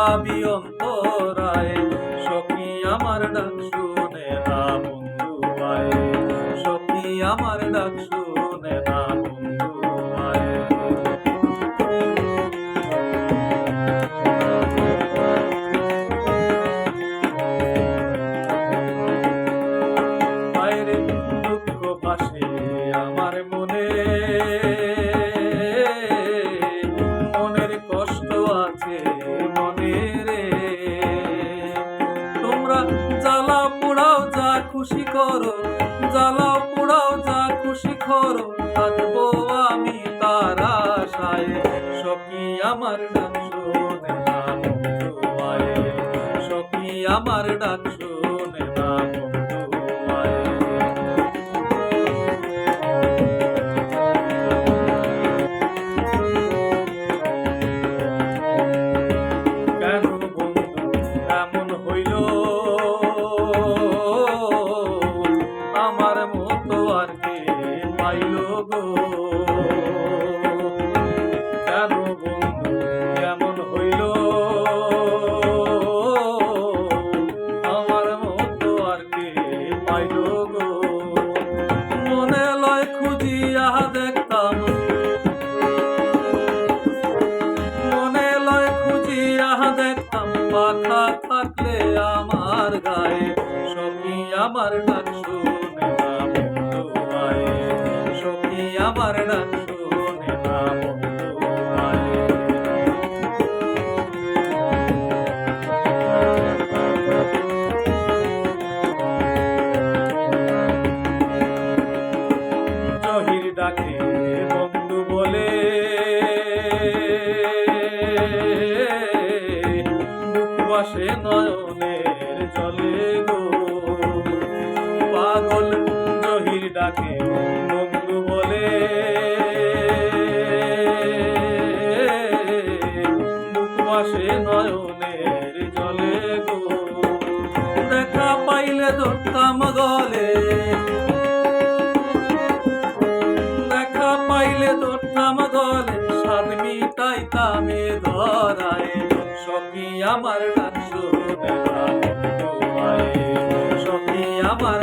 ভাবি অন্তরায়, সখী আমার ডাক শুনে না বন্ধু আয় সখী আমার ডাক শুনে না বন্ধু আয় দুঃখ ভাসে আমার মনে পোড়াও যা খুশি করো, জ্বালাও, পোড়াও যা খুশি করো, থাকব আমি তার আশায়। সখী আমার ডাক শোনে না সখী আমার ডাক শোনে না থাকলে আমার গায়ে সখী আমার ডাক শুনে না বন্ধু আয়। সখী আমার ডাক ডাকে আমার ডাক শুনে সখী আমার